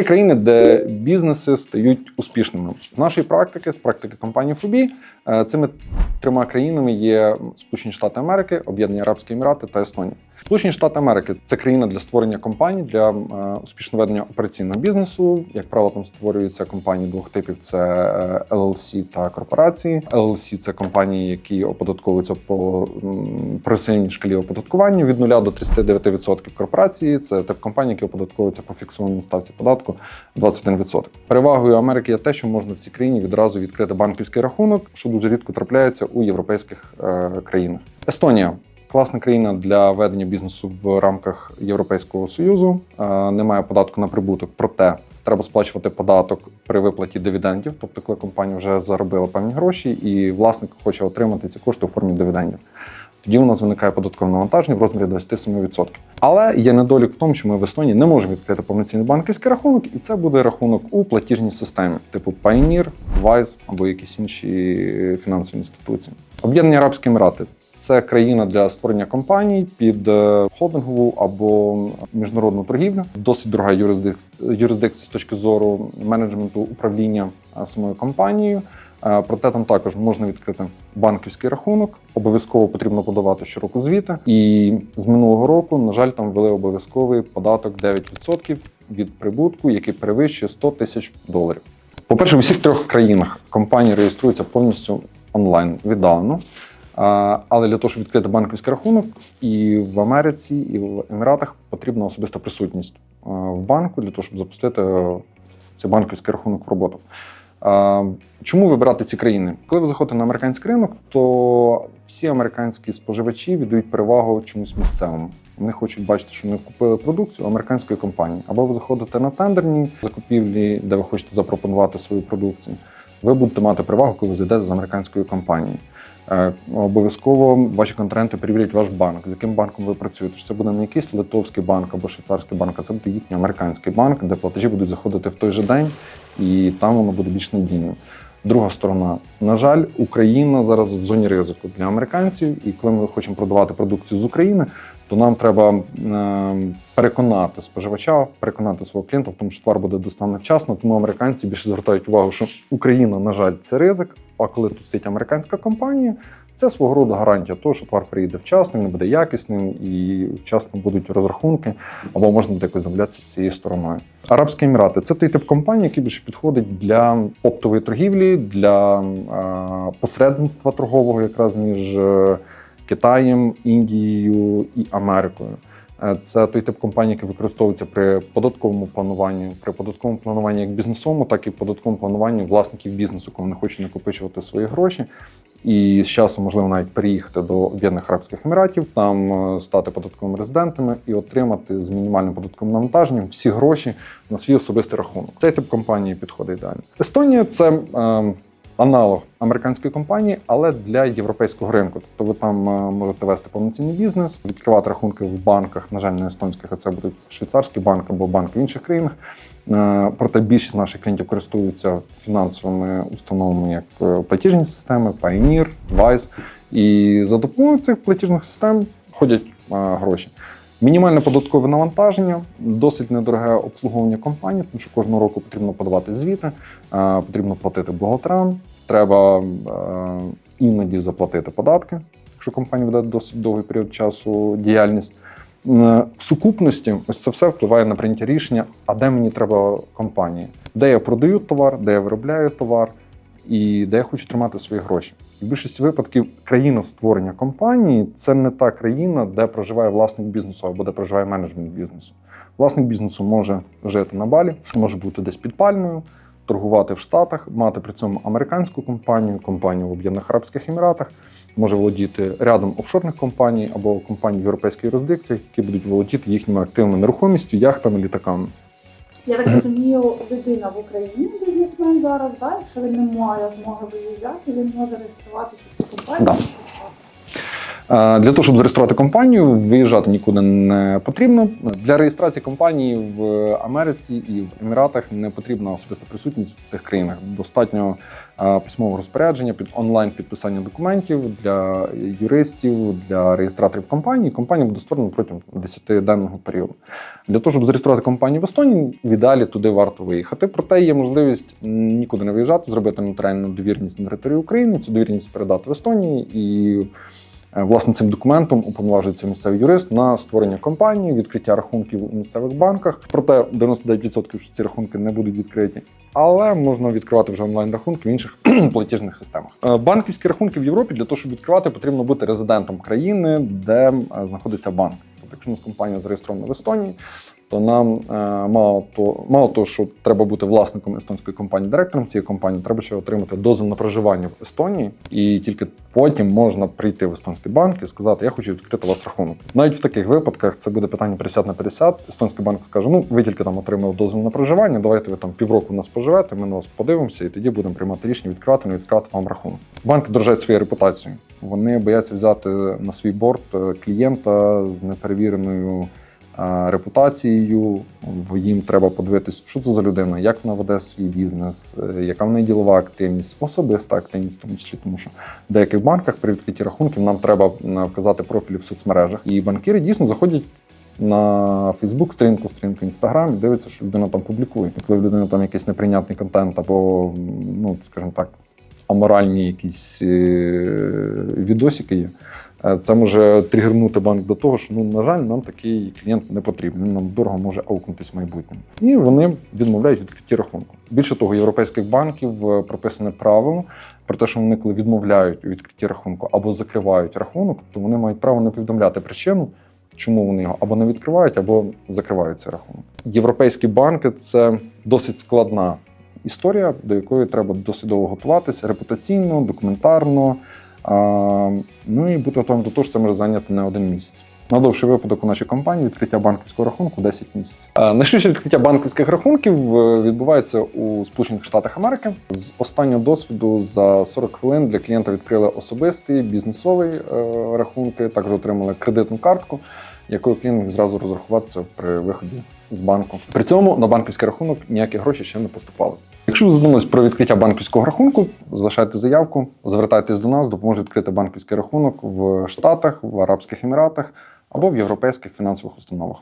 Три країни, де бізнеси стають успішними. З нашої практики, з практики компанії Фобі, е, цими трьома країнами є Сполучені Штати Америки, Об'єднані Арабські Емірати та Естонія. Сполучені Штати Америки це країна для створення компаній для е, успішного ведення операційного бізнесу. Як правило, там створюються компанії двох типів: це е, LLC та корпорації. LLC – це компанії, які оподатковуються по прогресивній шкалі оподаткування від 0 до 39%. Корпорації це тип компанії, які оподатковуються по фіксованій ставці податку 21%. Перевагою Америки є те, що можна в цій країні відразу відкрити банківський рахунок, що дуже рідко трапляється у європейських е, країнах. Естонія. Класна країна для ведення бізнесу в рамках Європейського союзу. Е, Немає податку на прибуток, проте треба сплачувати податок при виплаті дивідендів. Тобто, коли компанія вже заробила певні гроші, і власник хоче отримати ці кошти у формі дивідендів. Тоді у нас виникає податкове навантаження в розмірі 27%. Але є недолік в тому, що ми в Естонії не можемо відкрити повноцінний банківський рахунок, і це буде рахунок у платіжній системі, типу Payoneer, Wise або якісь інші фінансові інституції. Об'єднані Арабські Емірати це країна для створення компаній під е, холдингову або міжнародну торгівлю. Досить дорога юрисдик... юрисдикція з точки зору менеджменту управління е, самою компанією. Е, Проте там також можна відкрити банківський рахунок. Обов'язково потрібно подавати щороку звіти. І з минулого року, на жаль, там ввели обов'язковий податок 9% від прибутку, який перевищує 100 тисяч доларів. По-перше, в усіх трьох країнах компанії реєструються повністю онлайн віддалено. Але для того, щоб відкрити банківський рахунок, і в Америці, і в Еміратах потрібна особиста присутність в банку для того, щоб запустити цей банківський рахунок в роботу. Чому вибирати ці країни? Коли ви заходите на американський ринок, то всі американські споживачі віддають перевагу чомусь місцевому. Вони хочуть бачити, що вони купили продукцію американської компанії. Або ви заходите на тендерні закупівлі, де ви хочете запропонувати свою продукцію. Ви будете мати перевагу, коли ви зайдете з американської компанії. Е, Обов'язково ваші контренти перевірять ваш банк, з яким банком ви працюєте. Чи це буде не якийсь литовський банк або швейцарський банк, а це буде їхній американський банк, де платежі будуть заходити в той же день, і там воно буде більш надійним. Друга сторона, на жаль, Україна зараз в зоні ризику для американців, і коли ми хочемо продавати продукцію з України, то нам треба переконати споживача, переконати свого клієнта в тому, що товар буде доставлений вчасно. Тому американці більше звертають увагу, що Україна, на жаль, це ризик. А коли тут стоїть американська компанія, це свого роду гарантія того, що товар приїде вчасно, він буде якісним і вчасно будуть розрахунки, або можна буде якось домовлятися з цією стороною. Арабські Емірати це той тип компанії, який більше підходить для оптової торгівлі, для посередництва торгового, якраз між е, Китаєм, Індією і Америкою. Е, Це той тип компанії, який використовується при податковому плануванні, при податковому плануванні як бізнесовому, так і податковому плануванні власників бізнесу, коли вони хочуть накопичувати свої гроші. І з часом можливо навіть переїхати до Об'єднаних Арабських Еміратів, там е, стати податковими резидентами і отримати з мінімальним податковим навантаженням всі гроші на свій особистий рахунок. Цей тип компанії підходить ідеально. Естонія це е, аналог американської компанії, але для європейського ринку. Тобто ви там е, можете вести повноцінний бізнес, відкривати рахунки в банках, на жаль, не естонських, а це будуть швейцарський банк або банк в інших країнах. Е, Проте більшість наших клієнтів користуються фінансовими установами, як е, платіжні системи, Payoneer, Wise. І за допомогою цих платіжних систем ходять гроші. Мінімальне податкове навантаження, досить недороге обслуговування компанії, тому що кожного року потрібно подавати звіти, потрібно платити бухгалтерам, треба е, іноді заплатити податки, якщо компанія веде досить довгий період часу діяльність. Е, В сукупності ось це все впливає на прийняття рішення, а де мені треба компанії, де я продаю товар, де я виробляю товар і де я хочу тримати свої гроші. В більшості випадків країна створення компанії це не та країна, де проживає власник бізнесу або де проживає менеджмент бізнесу. Власник бізнесу може жити на балі, може бути десь під пальмою, торгувати в Штатах, мати при цьому американську компанію, компанію в Об'єднаних Арабських Еміратах, може володіти рядом офшорних компаній або компаній в європейській юрисдикції, які будуть володіти їхніми активами нерухомістю, яхтами, літаками. Я так розумію, людина в Україні, бізнесмен зараз, да? якщо він не має змоги виїжджати, він може реєструвати цю компанію. Да. Е, Для того, щоб зареєструвати компанію, виїжджати нікуди не потрібно. Для реєстрації компанії в Америці і в Еміратах не потрібна особиста присутність в тих країнах. Достатньо е, письмового розпорядження під онлайн підписання документів для юристів, для реєстраторів компанії. Компанія буде створена протягом 10-денного періоду. Для того, щоб зареєструвати компанію в Естонії, в ідеалі туди варто виїхати. Проте є можливість нікуди не виїжджати, зробити нотаріальну довірність на території України, цю довірність передати в Естонії і. Е, Власне, цим документом уповноважується місцевий юрист на створення компанії, відкриття рахунків у місцевих банках. Проте 99% що ці рахунки не будуть відкриті. Але можна відкривати вже онлайн рахунки в інших платіжних системах. Е, Банківські рахунки в Європі для того, щоб відкривати, потрібно бути резидентом країни, де е, знаходиться банк. Тобто, якщо у нас компанія зареєстрована в Естонії, то нам е, мало то мало того, що треба бути власником естонської компанії, директором цієї компанії, треба ще отримати дозвіл на проживання в Естонії, і тільки потім можна прийти в естонський банк і сказати, я хочу відкрити у вас рахунок. Навіть в таких випадках це буде питання 50 на 50. Естонський банк скаже: ну ви тільки там отримали дозвіл на проживання, давайте ви там півроку у нас поживете, ми на вас подивимося, і тоді будемо приймати рішення відкривати, не відкривати вам рахунок. Банки дорожать своєю репутацією. Вони бояться взяти на свій борт е, клієнта з неперевіреною репутацією. В- Їм треба подивитись, що це за людина, як вона веде свій бізнес, е, яка в неї ділова активність, особиста активність, в тому числі, тому що в деяких банках при відкритті рахунків нам треба е, вказати профілі в соцмережах. І банкіри дійсно заходять. На Фейсбук сторінку, сторінку Інстаграм, і дивиться, що людина там публікує. І Коли в людини там якийсь неприйнятний контент або, ну скажімо так, аморальні якісь е, відосики є, е, це може тригернути банк до того, що ну на жаль, нам такий клієнт не потрібен. Нам дорого може аукнутись в майбутньому. І вони відмовляють відкритті рахунку. Більше того, європейських банків е, прописане правило про те, що вони, коли відмовляють у відкритті рахунку або закривають рахунок, то вони мають право не повідомляти причину. Чому вони його або не відкривають, або закривають цей рахунок? Європейські банки це досить складна історія, до якої треба досить довго готуватися репутаційно, документарно. Ну і бути готовим до того, що це може зайняти не один місяць. Найдовший випадок у нашій компанії відкриття банківського рахунку 10 місяців. Найшвидше відкриття банківських рахунків е, відбувається у Сполучених Штатах Америки. З останнього досвіду за 40 хвилин для клієнта відкрили особистий бізнесовий е, рахунки, також отримали кредитну картку, якою клієнт міг зразу розрахуватися при виході з банку. При цьому на банківський рахунок ніякі гроші ще не поступали. Якщо ви задумались про відкриття банківського рахунку, залишайте заявку, звертайтесь до нас, допоможе відкрити банківський рахунок в Штатах, в Арабських Еміратах або в європейських фінансових установах.